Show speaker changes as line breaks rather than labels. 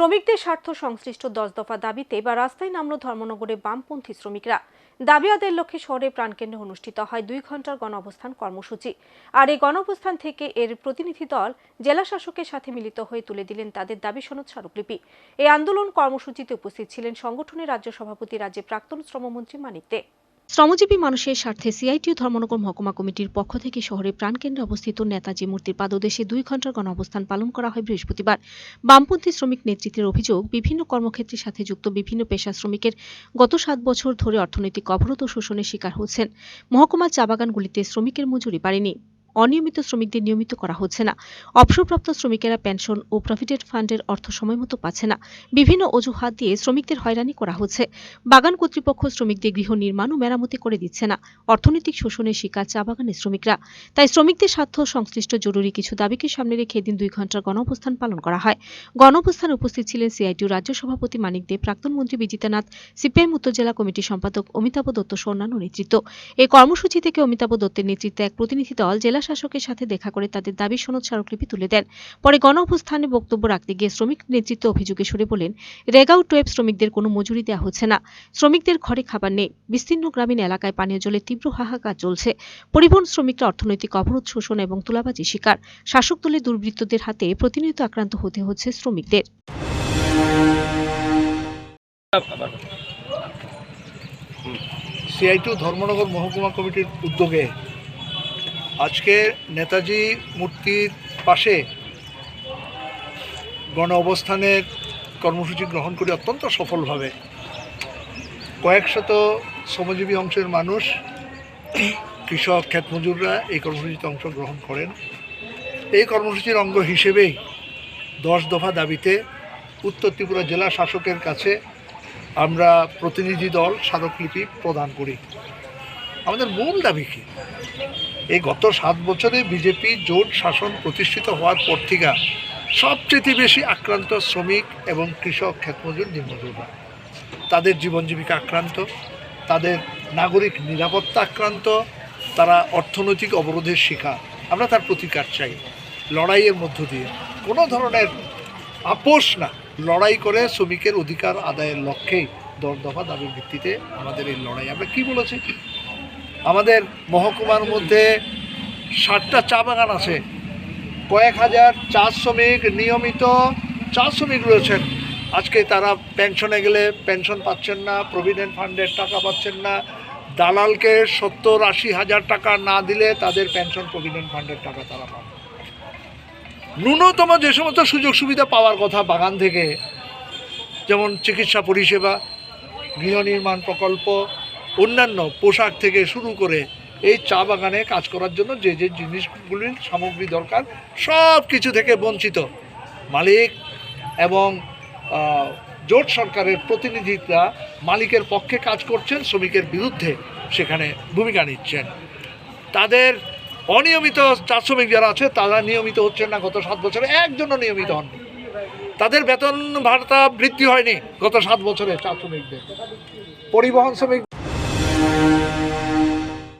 শ্রমিকদের স্বার্থ সংশ্লিষ্ট দশ দফা দাবিতে বা রাস্তায় নামল ধর্মনগরে বামপন্থী শ্রমিকরা। দাবি আদায়ের লক্ষ্যে শহরে প্রাণকেন্দ্রে অনুষ্ঠিত হয় দুই ঘণ্টার গণ অবস্থান কর্মসূচি। আর এই গণ অবস্থান থেকে এর প্রতিনিধি দল জেলা শাসকের সাথে মিলিত হয়ে তুলে দিলেন তাদের দাবি, সনদ স্মারকলিপি। এই আন্দোলন কর্মসূচিতে উপস্থিত ছিলেন সংগঠনের রাজ্য সভাপতি, রাজ্যের প্রাক্তন শ্রমমন্ত্রী মানিক দে। শ্রমজীবী মানুষের স্বার্থে সিআইটিউ ধর্মনগর মহকুমা কমিটির পক্ষ থেকে শহরের প্রাণকেন্দ্রে অবস্থিত নেতাজি মূর্তির পাদদেশে দুই ঘণ্টার গণঅবস্থান পালন করা হয় বৃহস্পতিবার। বামপন্থী শ্রমিক নেতৃত্বের অভিযোগ, বিভিন্ন কর্মক্ষেত্রের সাথে যুক্ত বিভিন্ন পেশা শ্রমিকের গত সাত বছর ধরে অর্থনৈতিক অবরোধ ও শোষণের শিকার হচ্ছেন। মহকুমার চা বাগানগুলিতে শ্রমিকের মজুরি বাড়েনি। অনিয়মিত শ্রমিকদের নিয়মিত করা হচ্ছে না। অবসরপ্রাপ্ত শ্রমিকেরা পেনশন ও প্রভিডেন্ট ফান্ডের অর্থ সময়মতো পাচ্ছে না। বিভিন্ন অজুহাত দিয়ে শ্রমিকদের হয়রানি করা হচ্ছে। বাগান কর্তৃপক্ষ শ্রমিকদের গৃহ নির্মাণ ও মেরামতি করে দিচ্ছে না। অর্থনৈতিক শোষণের শিকার চা বাগানের শ্রমিকরা। তাই শ্রমিকদের স্বার্থ সংশ্লিষ্ট জরুরি কিছু দাবিকে সামনে রেখে দিন দুই ঘণ্টার গণঅবস্থান পালন করা হয়। গণঅবস্থানে উপস্থিত ছিলেন সিআইটিউ রাজ্য সভাপতি মানিক দে, প্রাক্তন মন্ত্রী বিজিতানাথ সিপিআইএম উত্তর জেলা কমিটির সম্পাদক অমিতাভ দত্ত সহ অন্যান্য নেতৃত্ব। এই কর্মসূচি থেকে অমিতাভ দত্তের নেতৃত্বে এক প্রতিনিধি দল জেলা শাসকের সাথে দেখা করে তাদের দাবি সনদ স্মারকলিপি তুলে দেন। পরে গণ বক্তব্য রাখতে গিয়ে শ্রমিক নেতৃত্ব অভিযোগে সরে বলেন, রেগাউট ওয়েব শ্রমিকদের কোনো মজুরি দেওয়া হচ্ছে না। শ্রমিকদের ঘরে খাবার নেই। বিস্তীর্ণ গ্রামীণ এলাকায় পানীয় জলের তীব্র হাহাকার চলছে। পরিবহন শ্রমিকরা অর্থনৈতিক অবরোধ শোষণ এবং তুলাবাজি শিকার। শাসক দলের দুর্বৃত্তদের হাতে প্রতিনিয়ত আক্রান্ত হতে হচ্ছে শ্রমিকদের।
সিআইটু ধর্মনগর মহকুমা কমিটির উদ্যোগে আজকে নেতাজি মূর্তির পাশে গণ অবস্থানের কর্মসূচি গ্রহণ করে অত্যন্ত সফলভাবে কয়েকশত শ্রমজীবী অংশের মানুষ, কৃষক ক্ষেত মজুররা এই কর্মসূচিতে অংশগ্রহণ করেন। এই কর্মসূচির অঙ্গ হিসেবেই দশ দফা দাবিতে উত্তর ত্রিপুরা জেলা শাসকের কাছে আমরা প্রতিনিধি দল, স্মারকলিপি প্রদান করি। আমাদের মূল দাবি কি? এই গত সাত বছরে বিজেপি জোট শাসন প্রতিষ্ঠিত হওয়ার পর থেকে সবচেয়ে বেশি আক্রান্ত শ্রমিক এবং কৃষক ক্ষেতমজুর দিনমজুররা তাদের জীবন জীবিকা আক্রান্ত, তাদের নাগরিক নিরাপত্তা আক্রান্ত, তারা অর্থনৈতিক অবরোধের শিকার। আমরা তার প্রতিকার চাই। লড়াইয়ের মধ্য দিয়ে। কোনো ধরনের আপোষ না। লড়াই করে শ্রমিকের অধিকার আদায়ের লক্ষ্যেই দর দফা দাবির ভিত্তিতে আমাদের এই লড়াই। আমরা কি বলেছি? আমাদের মহকুমার মধ্যে ষাটটা চা বাগান আছে। কয়েক হাজার চা শ্রমিক নিয়মিত চা শ্রমিক রয়েছেন। আজকে তারা পেনশনে গেলে পেনশন পাচ্ছেন না, প্রভিডেন্ট ফান্ডের টাকা পাচ্ছেন না। দালালকে সত্তর আশি হাজার টাকা না দিলে তাদের পেনশন প্রভিডেন্ট ফান্ডের টাকা তারা পান। ন্যূনতম যে সমস্ত সুযোগ সুবিধা পাওয়ার কথা বাগান থেকে, যেমন চিকিৎসা পরিষেবা, গৃহ নির্মাণ প্রকল্প অন্যান্য পোশাক থেকে শুরু করে এই চা বাগানে কাজ করার জন্য যে যে জিনিসগুলির সামগ্রী দরকার, সব কিছু থেকে বঞ্চিত মালিক এবং জোট সরকারের প্রতিনিধিরা মালিকের পক্ষে কাজ করছেন, শ্রমিকের বিরুদ্ধে সেখানে ভূমিকা নিচ্ছেন। তাদের অনিয়মিত চা শ্রমিক যারা আছে, তারা নিয়মিত হচ্ছেন না গত সাত বছরে, একজনও নিয়মিত হন তাদের বেতন ভাতা বৃদ্ধি হয়নি গত সাত বছরে চা শ্রমিকদের। পরিবহন শ্রমিক